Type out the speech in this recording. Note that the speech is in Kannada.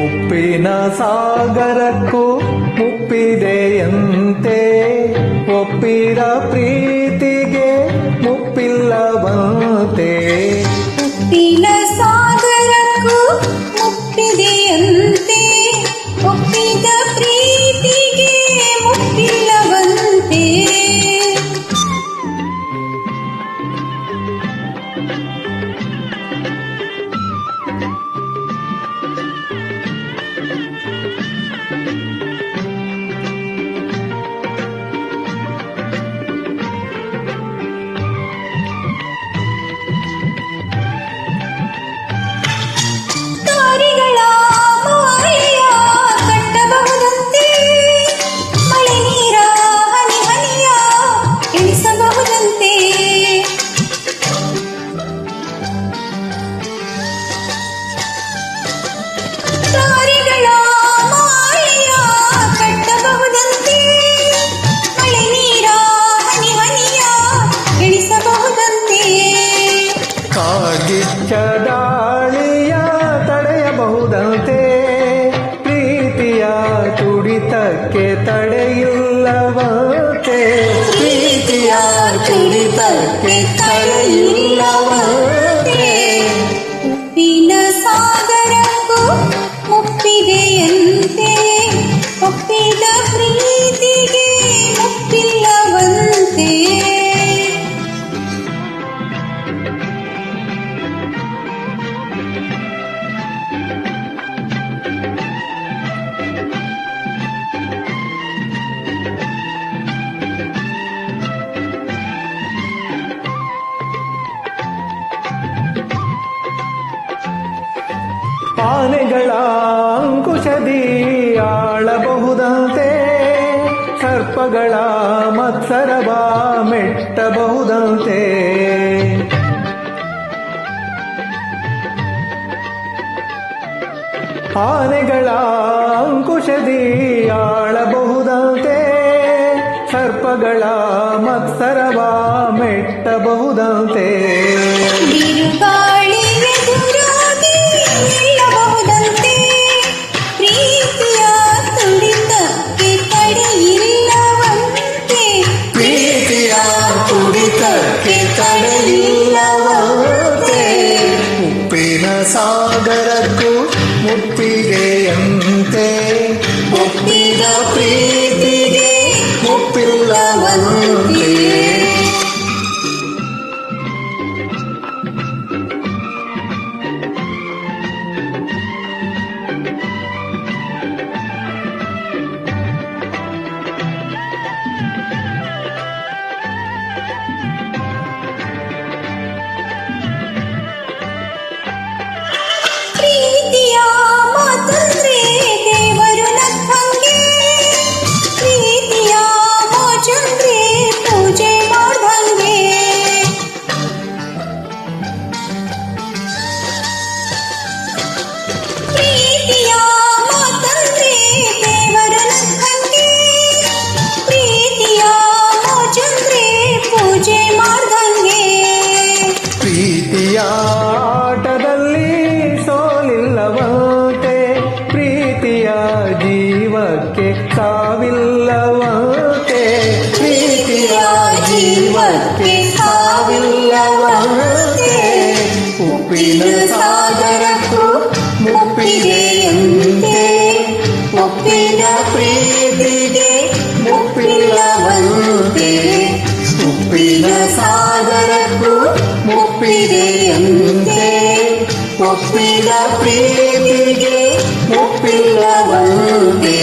ಉಪ್ಪಿನ ಸಾಗರಕ್ಕೂ ಮುಪ್ಪಿದೆಯಂತೆ ಒಪ್ಪಿರ ಪ್ರೀತಿಗೆ ದಾಳಿಯ ತಡೆಯಬಹುದಂತೆ ಪ್ರೀತಿಯ ತುಡಿತಕ್ಕೆ ತಡೆಯಿಲ್ಲವಂತೆ ಪ್ರೀತಿಯ ತುಡಿತಕ್ಕೆ ತಡೆಯಿಲ್ಲವಂತೆ ಆನೆಗಳ ಅಂಕುಶದಿ ಆಳಬಹುದಂತೆ ಸರ್ಪಗಳ ಮತ್ಸರವ ಮೆಟ್ಟಬಹುದಂತೆ. ಆನೆಗಳ ಅಂಕುಶದಿ ಆಳಬಹುದಂತೆ ಸರ್ಪಗಳ ಮತ್ಸರವ ಮೆಟ್ಟಬಹುದಂತೆ. ಜೀವಕ್ಕೆ ಸಾವಿಲ್ಲವಂತೆ ಪ್ರೀತಿಯ ಜೀವಕ್ಕೆ ಸಾವಿಲ್ಲವಂತೆ ಉಪ್ಪಿನ ಸಾಗರಕ್ಕೂ ಮುಪ್ಪಿಗೆಯಂತೆ ಒಪ್ಪಿದ ಪ್ರೀತಿಗೆ ಮುಪ್ಪಿಲ್ಲವಂತೆ